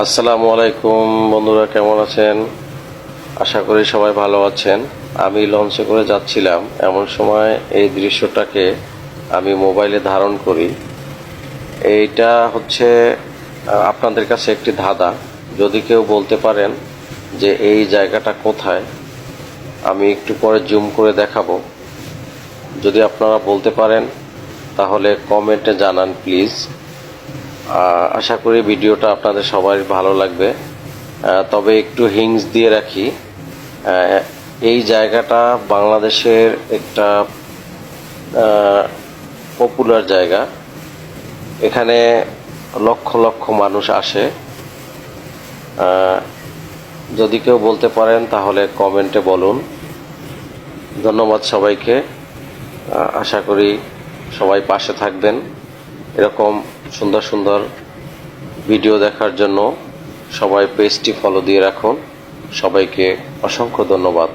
আসসালামু আলাইকুম, বন্ধুরা কেমন আছেন? আশা করি সবাই ভালো আছেন। আমি লঞ্চে করে যাচ্ছিলাম। এমন সময় এই দৃশ্যটাকে আমি মোবাইলে ধারণ করি। এইটা হচ্ছে আপনাদের কাছে একটি ধাঁধা। যদি কেউ বলতে পারেন যে এই জায়গাটা কোথায়, আমি একটু পরে জুম করে দেখাবো। যদি আপনারা বলতে পারেন, তাহলে কমেন্টে জানান, প্লিজ। আশা করি ভিডিওটা আপনাদের সবাই ভালো লাগবে। তবে একটু হিংস দিয়ে রাখি এই জায়গাটা বাংলাদেশের একটা পপুলার জায়গা। এখানে লক্ষ লক্ষ মানুষ আসে। যদি কেউ বলতে পারেন তাহলে কমেন্টে বলুন। ধন্যবাদ সবাইকে। আশা করি সবাই পাশে থাকবেন। এরকম সুন্দর সুন্দর ভিডিও দেখার জন্য সবাই পেজটি ফলো দিয়ে রাখুন। সবাইকে অসংখ্য ধন্যবাদ।